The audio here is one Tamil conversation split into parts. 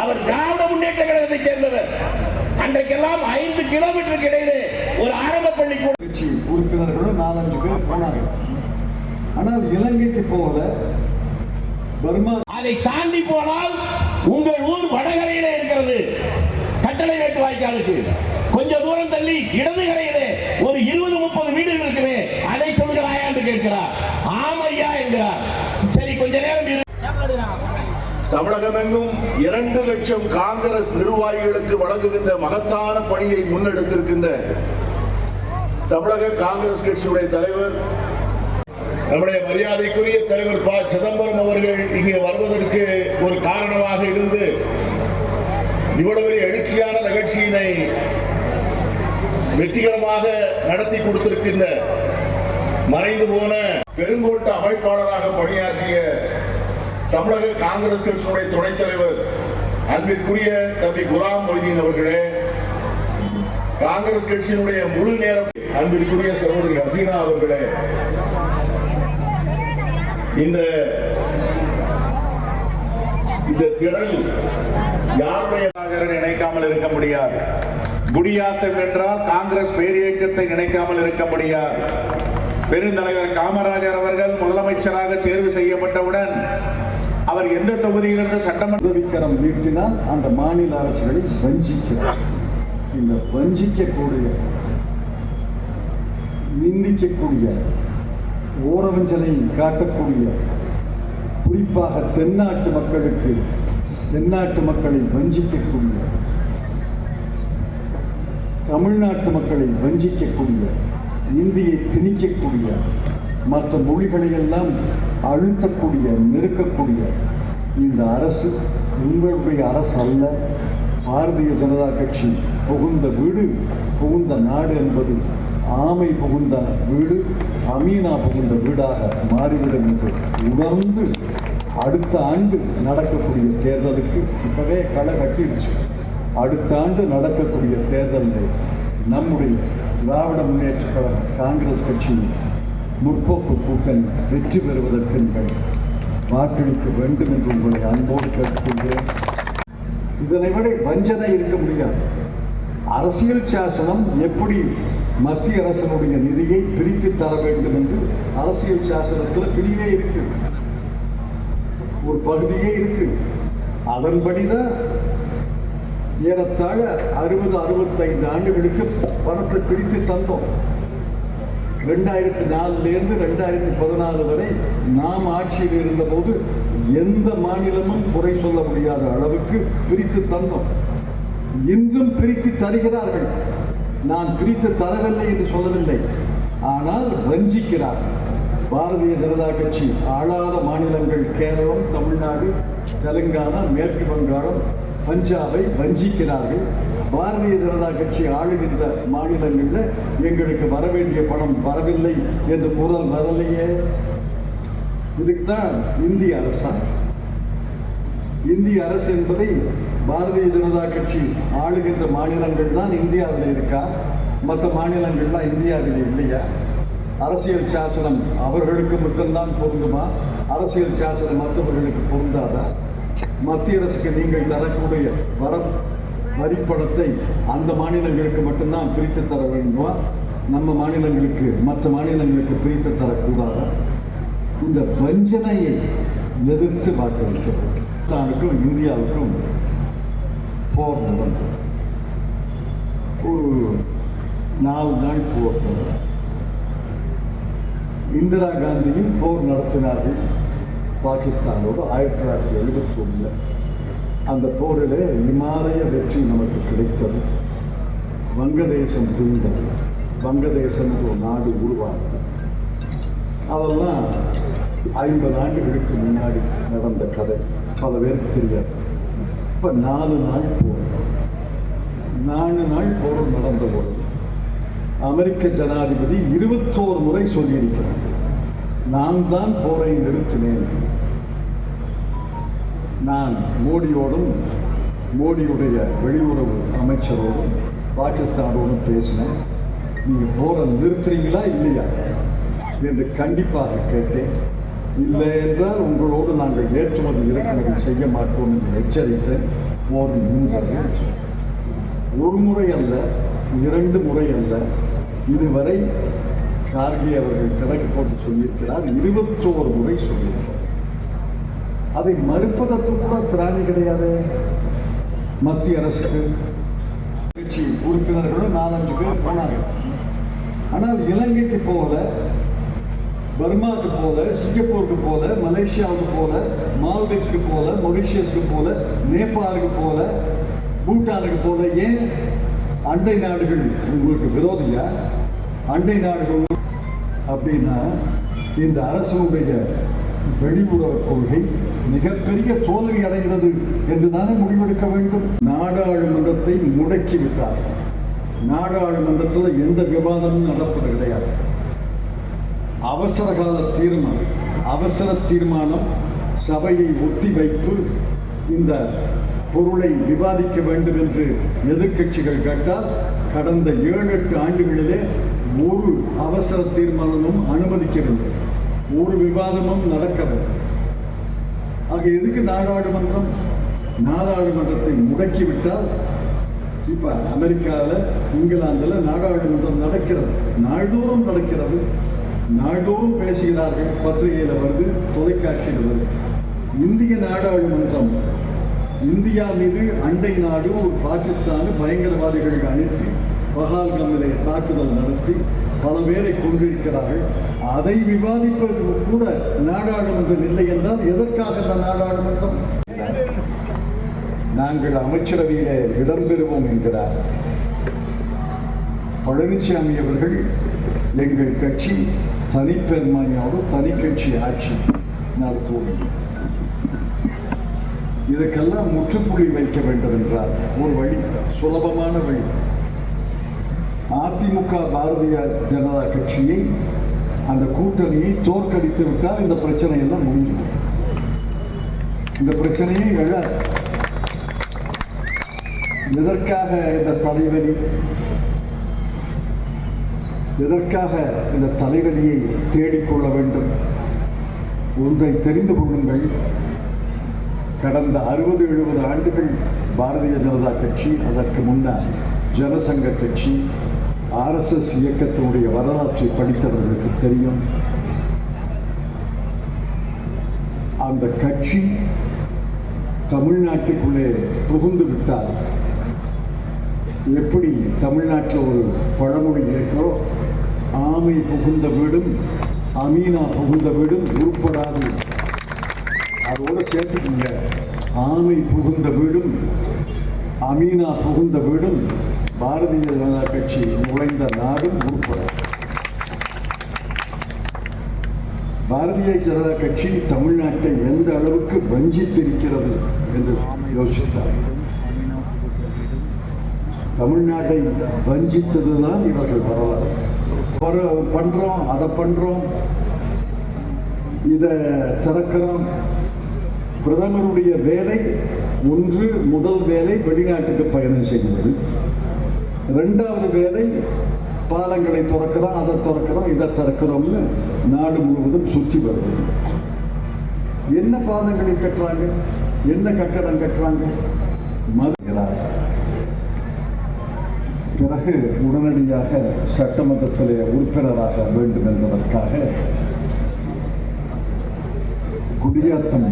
அவர் திராவிட முன்னேற்ற கழகத்தை சேர்ந்தவர். அன்றைக்கெல்லாம் ஐந்து கிலோமீட்டருக்கு இடையிலே ஒரு ஆரம்ப பள்ளிக்கூடம். கட்சி உறுப்பினர்களும் நாலஞ்சு பேர் போனாங்க. ஆனால் இலங்கைக்கு போகல. பர்மா அதை தாண்டி போனால் உங்கள் ஊர் வடகரையிலே இருக்கிறது. கட்டளை வேட்டு வாய்க்காலுக்கு. கொஞ்ச தூரம் தள்ளி இடது கரையிலே ஒரு இருபது முப்பது வீடுகள் இருக்குமே அதை சொல்கிறாயா என்று கேட்கிறார். ஆமையா என்கிறார் சரி கொஞ்ச நேரம் இரு. தமிழகமெங்கும் இரண்டு லட்சம் காங்கிரஸ் நிர்வாகிகளுக்கு வழங்குகின்ற மகத்தான பணியை முன்னெடுத்திருக்கின்ற தமிழக காங்கிரஸ் கட்சியுடைய தலைவர் நம்முடைய மரியாதைக்குரிய தலைவர் ப. சிதம்பரம் அவர்கள் இங்கே வருவதற்கு ஒரு காரணமாக இருந்து இவ்வளவு பெரிய எழுச்சியான நிகழ்ச்சியினை வெற்றிகரமாக நடத்தி கொடுத்திருக்கின்ற மறைந்து போன பெருங்கோட்ட அமைப்பாளராக பணியாற்றிய தமிழக காங்கிரஸ் கட்சியுடைய துணைத் தலைவர் அன்பிற்குரிய தம்பி குலாம் மொய்தீன் அவர்களே காங்கிரஸ் கட்சியினுடைய முழு நேரம் அன்பிற்குரிய சகோதரி ஹசீனா அவர்களே இந்த இந்த திடல் யாருடையதாக நினைக்காமல் இருக்க முடியாது. குடியாத்தம் என்றால் காங்கிரஸ் பேரியக்கத்தை நினைக்காமல் இருக்க முடியாது. பெருந்தலைவர் காமராஜர் அவர்கள் முதலமைச்சராக தேர்வு செய்யப்பட்டவுடன் அவர் எந்த தொகுதியிலிருந்து சட்டமன்ற விக்கிரம் வீட்டினால் அந்த மாநில அரசுகளை வஞ்சிக்கிறார். இந்த வஞ்சிக்கக்கூடிய நிந்திக்கக்கூடிய ஓரவஞ்சனை காட்டக்கூடிய குறிப்பாக தென்னாட்டு மக்களுக்கு தென்னாட்டு மக்களை வஞ்சிக்கக்கூடிய தமிழ்நாட்டு மக்களை வஞ்சிக்கக்கூடிய இந்தியை திணிக்கக்கூடிய மற்ற மொழிகளையெல்லாம் அழுத்தக்கூடிய நெருக்கக்கூடிய இந்த அரசு உங்களுடைய அரசு அல்ல பாரதிய ஜனதா கட்சி புகுந்த வீடு புகுந்த நாடு என்பது ஆமை புகுந்த வீடு அமீனா புகுந்த வீடாக மாறிவிடும் என்று உணர்ந்து அடுத்த ஆண்டு நடக்கக்கூடிய தேர்தலுக்கு இப்பவே களை கட்டிடுச்சு அடுத்த ஆண்டு நடக்கக்கூடிய தேர்தலில் நம்முடைய திராவிட முன்னேற்ற கழகம் காங்கிரஸ் கட்சியின் முற்போக்கு கூட்டணி வெற்றி பெறுவதற்கு நீங்கள் வாக்களிக்க வேண்டும் என்று உங்களை அன்போடு கேட்டுக்கொள்கிறேன். இதனை விட வஞ்சனை இருக்க முடியாது. அரசியல் சாசனம் எப்படி மத்திய அரசனுடைய நிதியை பிரித்து தர வேண்டும் என்று அரசியல் சாசனத்தில் பிரிவே இருக்கு. ஒரு பகுதியே இருக்கு. அதன்படிதான் ஏறத்தாழ அறுபது அறுபத்தைந்து ஆண்டுகளுக்கு பணத்தை பிரித்து தந்தோம். ரெண்டாயிரத்தி நாலுலேருந்து ரெண்டாயிரத்தி பதினாலு வரை நாம் ஆட்சியில் இருந்தபோது எந்த மாநிலமும் குறை சொல்ல முடியாத அளவுக்கு பிரித்து தந்தோம். இன்றும் பிரித்து தருகிறார்கள். நான் பிரித்து தரவில்லை என்று சொல்லவில்லை. ஆனால் வஞ்சிக்கிறார். பாரதிய ஜனதா கட்சி ஆளாத மாநிலங்கள் கேரளம் தமிழ்நாடு தெலுங்கானா மேற்கு வங்காளம் பஞ்சாபை வஞ்சிக்கிறார்கள். பாரதிய ஜனதா கட்சி ஆளுகின்ற மாநிலங்களில் எங்களுக்கு வர வேண்டிய பணம் வரவில்லை என்று குரல் வரலையே. இதுக்கு தான் இந்திய அரசாங்கம். இந்திய அரசு என்பதை பாரதிய ஜனதா கட்சி ஆளுகின்ற மாநிலங்கள் தான் இந்தியாவில் இருக்கா? மற்ற மாநிலங்கள்லாம் இந்தியாவில் இல்லையா? அரசியல் சாசனம் அவர்களுக்கு மட்டும்தான் பொருந்துமா? அரசியல் சாசனம் மற்றவர்களுக்கு பொருந்தாதா? மத்திய அரசுக்கு நீங்கள் தரக்கூடிய வர வரிப்பணத்தை அந்த மாநிலங்களுக்கு மட்டும்தான் பிரித்து தர வேண்டுமா? நம்ம மாநிலங்களுக்கு மற்ற மாநிலங்களுக்கு பிரித்து தரக்கூடாத? இந்த வஞ்சனையை எதிர்த்து வாக்களிக்கிறது. பாகிஸ்தானுக்கும் இந்தியாவுக்கும் போர் நடந்தது ஒரு நாலு நாள் போர் இந்திரா காந்தியும் போர் நடத்தினார்கள். பாகிஸ்தானோடு ஆயிரத்தி தொள்ளாயிரத்தி எழுபத்தி ஒன்றில் அந்த போரில் இமாலய வெற்றி நமக்கு கிடைத்தது. வங்கதேசம் பிரிந்தது வங்கதேசம் ஒரு நாடு உருவானது. அதெல்லாம் ஐம்பது ஆண்டுகளுக்கு முன்னாடி நடந்த கதை. பல பேருக்கு தெரியாது. இப்போ நாலு நாள் போர். நாலு நாள் போர் நடந்த போது அமெரிக்க ஜனாதிபதி இருபத்தோரு முறை சொல்லியிருக்கிறார். நான் தான் போரை நிறுத்தினேன். நான் மோடியோடும் மோடியுடைய வெளியுறவு அமைச்சரோடும் பாகிஸ்தானோடும் பேசினேன். நீங்கள் போரை நிறுத்துறீங்களா இல்லையா என்று கண்டிப்பாக கேட்டேன். இல்லை என்றால் உங்களோடு நாங்கள் ஏற்றுமதி இறக்குமதி செய்ய மாட்டோம் என்று எச்சரித்தேன். போர் நின்றது ஒரு முறை அல்ல இரண்டு முறை அல்ல. இதுவரை கார்கே அவர்கள் கணக்கு போட்டு சொல்லியிருக்கிறார். இருபத்தோரு முறை சொல்லியிருக்கிறார். அதை மறுப்பதற்கு கூட திராணி கிடையாது. மத்திய அரசுக்கு கட்சி உறுப்பினர்களும் நாலஞ்சு பேர் போனாங்க. ஆனால் இலங்கைக்கு போகல பர்மாவுக்கு போல சிங்கப்பூருக்கு போல மலேசியாவுக்கு போல மால்தீவ்ஸ்க்கு போல மொரிஷியஸ்க்கு போல நேபாளுக்கு போல பூட்டானுக்கு போல ஏன்? அண்டை நாடுகள் உங்களுக்கு விரோதியா அண்டை நாடுகள் அப்படின்னா இந்த அரசனுடைய வெளியுறவு கொள்கை மிகப்பெரிய தோல்வி அடைகிறது என்று தானே முடிவெடுக்க வேண்டும்? நாடாளுமன்றத்தை முடக்கி விட்டார் நாடாளுமன்றத்தில் எந்த விவாதமும் நடப்பது கிடையாது. அவசர கால தீர்மானம் அவசர தீர்மானம் சபையை ஒத்தி வைத்து இந்த பொருளை விவாதிக்க வேண்டும் என்று எதிர்க்கட்சிகள் கேட்டால் கடந்த ஏழு எட்டு ஆண்டுகளிலே ஒரு அவசர தீர்மானமும் அனுமதிக்கவில்லை. ஒரு விவாதமும் நடக்கவில்லை. ஆக எதுக்கு நாடாளுமன்றம் நாடாளுமன்றத்தை முடக்கிவிட்டால்? இப்ப அமெரிக்காவில் இங்கிலாந்துல நாடாளுமன்றம் நடக்கிறது. நாள்தோறும் நடக்கிறது. நாள்தோறும் பேசுகிறார்கள். பத்திரிகையில வருது தொலைக்காட்சியில் வருது. இந்திய நாடாளுமன்றம் இந்தியா மீது அண்டை நாடு ஒரு பாகிஸ்தான் பயங்கரவாதிகள் அனுப்பி பகால்கமிலே தாக்குதல் நடத்தி பல பேரை கொண்டிருக்கிறார்கள். அதை விவாதிப்பது கூட நாடாளுமன்றம் இல்லை என்றால் எதற்காக இந்த நாடாளுமன்றம்? நாங்கள் அமைச்சரவையிலே இடம்பெறுவோம் என்கிறார். பழனிசாமி அவர்கள் எங்கள் கட்சி தனிப்பெரும்பான்மையோடு தனி கட்சி ஆட்சி நடத்துவோம். இதுக்கெல்லாம் முற்றுப்புள்ளி வைக்க வேண்டும் என்றார். ஒரு வழி சுலபமான வழி. அதிமுக பாரதிய ஜனதா கட்சியை அந்த கூட்டணியை தோற்கடித்து விட்டால் இந்த பிரச்சனை எல்லாம் முடிஞ்சிடும் இந்த பிரச்சனையே எழாது எதற்காக இந்த தலைவலி? எதற்காக இந்த தலைவலியை தேடிக்கொள்ள வேண்டும்? ஒன்றை தெரிந்து கொள்ளுங்கள். கடந்த அறுபது எழுபது ஆண்டுகள் பாரதிய ஜனதா கட்சி அதற்கு முன்னர் ஜனசங்க கட்சி ஆர்எஸ்எஸ் இயக்கத்தினுடைய வரலாற்றை படித்தவர்களுக்கு தெரியும். அந்த கட்சி தமிழ்நாட்டுக்குள்ளே புகுந்து விட்டால் எப்படி தமிழ்நாட்டில் ஒரு பழமொழி இருக்கிறோ ஆமை புகுந்த வீடும் அமீனா புகுந்த வீடும் உருப்படாது. அதோட சேர்த்துக்கோங்க ஆமை புகுந்த வீடும் அமீனா புகுந்த வீடும் பாரதிய ஜனதா கட்சி நுழைந்த நாடும் உட்பட. பாரதிய ஜனதா கட்சி தமிழ்நாட்டை எந்த அளவுக்கு வஞ்சித்திருக்கிறது என்று யோசித்தார். தமிழ்நாட்டை வஞ்சித்ததுதான் இவர்கள் வரலாறு. பண்றோம் அதை பண்றோம் இதை திறக்கிறோம். பிரதமருடைய வேலை ஒன்று முதல் வேலை வெளிநாட்டுக்கு பயணம் செய்வது. ரெண்டாவது வேலை பாலங்களை திறக்கிறோம் அதை திறக்கிறோம் இதை திறக்கிறோம்னு நாடு முழுவதும் சுற்றி வருவது என்ன பாதங்களை கட்டுறாங்க? என்ன கட்டடம் கட்டுறாங்க? மதுகிறார் பிறகு உடனடியாக சட்டமன்றத்திலே உறுப்பினராக வேண்டும் என்பதற்காக குடியாத்தம்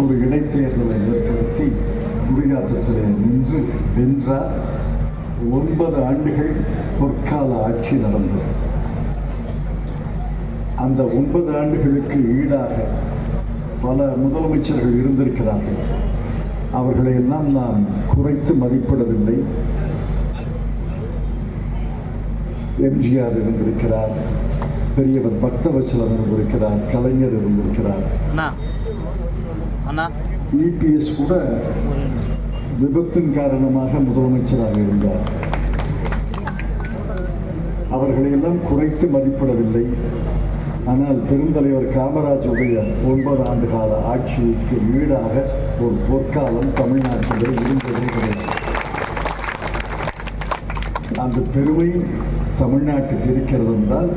ஒரு இடைத்தேர்தலை ஏற்படுத்தி குடியாத்தத்திலே நின்று வென்றார் ஒன்பது ஆண்டுகள் பொற்கால ஆட்சி நடந்தது. அந்த ஒன்பது ஆண்டுகளுக்கு ஈடாக பல முதலமைச்சர்கள் இருந்திருக்கிறார்கள். அவர்களை எல்லாம் நாம் குறைத்து மதிப்பிடவில்லை. எம்ஜிஆர் இருந்திருக்கிறார் பெரியவர் பக்தவச்சலம் இருந்திருக்கிறார் கலைஞர் இருந்திருக்கிறார். இபிஎஸ் கூட விபத்தின் காரணமாக முதலமைச்சராக இருந்தார். அவர்களையெல்லாம் குறைத்து மதிப்பிடவில்லை. ஆனால் பெருந்தலைவர் காமராஜுடைய ஒன்பது ஆண்டு கால ஆட்சிக்கு ஈடாக ஒரு பொற்காலம் தமிழ்நாட்டிலே இருந்ததே கிடையாது. அந்த பெருமை தமிழ்நாட்டுக்கு இருக்கிறது என்றால்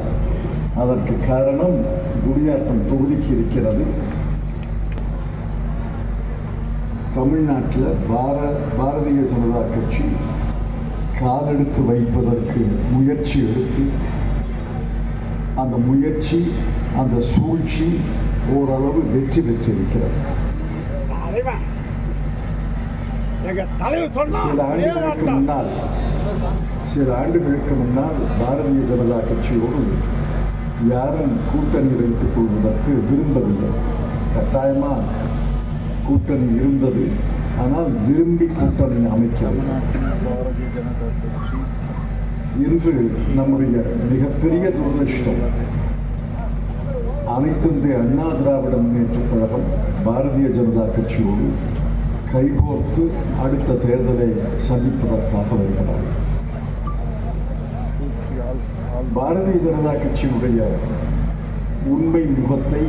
அதற்கு காரணம் குடியாத்தம் தொகுதிக்கு இருக்கிறது. தமிழ்நாட்டில் பார பாரதிய ஜனதா கட்சி காலெடுத்து வைப்பதற்கு முயற்சி எடுத்து அந்த முயற்சி அந்த சூழ்ச்சி ஓரளவு வெற்றி பெற்றிருக்கிறது. சில ஆண்டுகளுக்கு. முன்னால் சில ஆண்டுகளுக்கு முன்னால் பாரதிய ஜனதா கட்சியோடு யாரும் கூட்டணி வைத்துக் கொள்வதற்கு விரும்பவில்லை. கட்டாயமா? கூட்டணி இருந்தது. ஆனால் விரும்பி கூட்டணி அமைக்கவில்லை. இன்று நம்முடைய மிகப்பெரிய துரதிருஷ்டம் அனைத்திந்திய அண்ணா திராவிட முன்னேற்றக் கழகம் பாரதிய ஜனதா கட்சியோடு கைகோர்த்து அடுத்த தேர்தலை சந்திப்பதற்காக வருகிறார் பாரதிய ஜனதா கட்சியுடைய உண்மை முகத்தை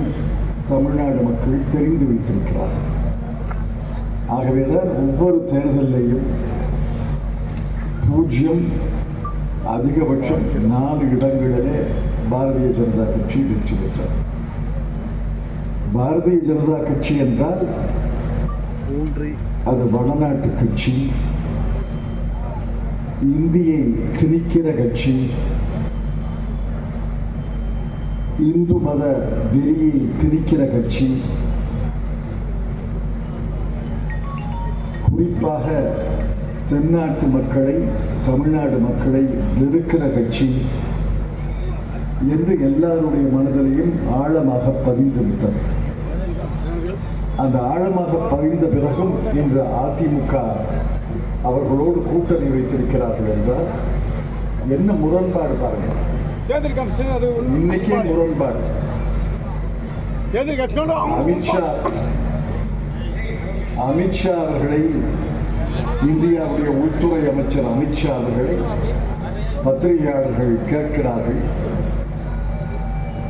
தமிழ்நாடு மக்கள் தெரிந்து வைத்திருக்கிறார் ஆகவேதான் ஒவ்வொரு தேர்தலிலையும் பூஜ்ஜியம் அதிகபட்சம் நாலு இடங்களிலே பாரதிய ஜனதா கட்சி வெற்றி பெற்றார் பாரதிய ஜனதா கட்சி என்றால் அது வடநாட்டு கட்சி இந்தியை திணிக்கிற கட்சி இந்து மத வெறியை திணிக்கிற கட்சி குறிப்பாக தென்னாட்டு மக்களை தமிழ்நாடு மக்களை வெறுக்கிற கட்சி என்று எல்லாருடைய மனதிலையும் ஆழமாக பதிந்து விட்டது. அந்த ஆழமாக பதிந்த பிறகும் இன்று அதிமுக அவர்களோடு கூட்டணி வைத்திருக்கிறார்கள் என்றால் என்ன முரண்பாடு பாருங்க தேர்தல் கமிஷன் அது இன்னைக்கே முரண்பாடு. தேர்தல் அவங்க அமித்ஷா. அமித்ஷா அவர்களை இந்தியாவுடைய உள்துறை அமைச்சர் அமித்ஷா அவர்களை பத்திரிகையாளர்கள் கேட்கிறார்கள்.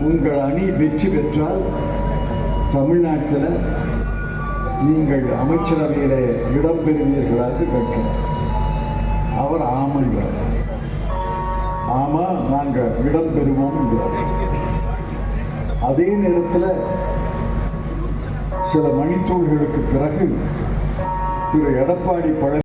உங்கள் அணி வெற்றி பெற்றால் தமிழ்நாட்டில் நீங்கள் அமைச்சரவையிலே இடம் கேட்கிறார் அவர் ஆமன்றார் ஆமா நாங்கள் இடம் பெறுவோம் அதே நேரத்தில் சில மணித்தூள்களுக்கு பிறகு திரு எடப்பாடி பழனி